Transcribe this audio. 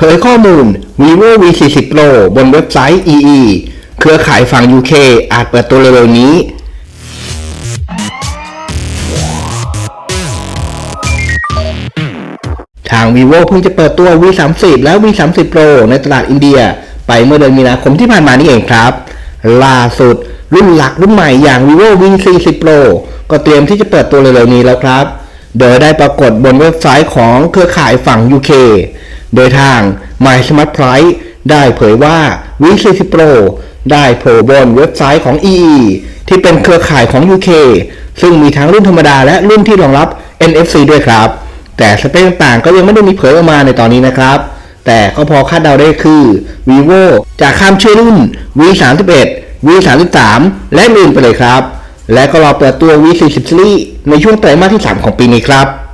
เผยข้อมูล vivo v 4 0 pro บนเว็บไซต์ EE เครือข่ายฝั่ง UK อาจเปิดตัวเร็วๆนี้ ทาง vivo เพิ่งจะเปิดตัว v 3 0 และ v 3 0 pro ในตลาดอินเดีย ไปเมื่อเดือนมีนาคมที่ผ่านมานี่เองครับ ล่าสุด รุ่นหลักรุ่นใหม่อย่าง vivo v 4 0 pro ก็เตรียมที่จะเปิดตัวเร็วๆนี้แล้วครับ โดยได้ปรากฏบนเว็บไซต์ของเครือข่ายฝั่ง UK โดยทาง My Smart Price ได้เผยว่า v 4 0 pro ได้โผล่บนเว็บไซต์ของ EE ที่เป็นเครือข่ายของ UK ซึ่งมีทั้งรุ่นธรรมดาและรุ่นที่รองรับ NFC ด้วยครับ แต่สเปคต่างๆก็ยังไม่ได้มีเผยออกมาในตอนนี้นะครับ แต่ก็พอคาดเดาได้คือ vivo จะข้ามชื่อรุ่น v 3 1 v 3 3 และอื่นไปเลยครับ และก็รอเปิดตัว v 4 0 series ในช่วงไตรมาสที่ 3 ของปีนี้ครับ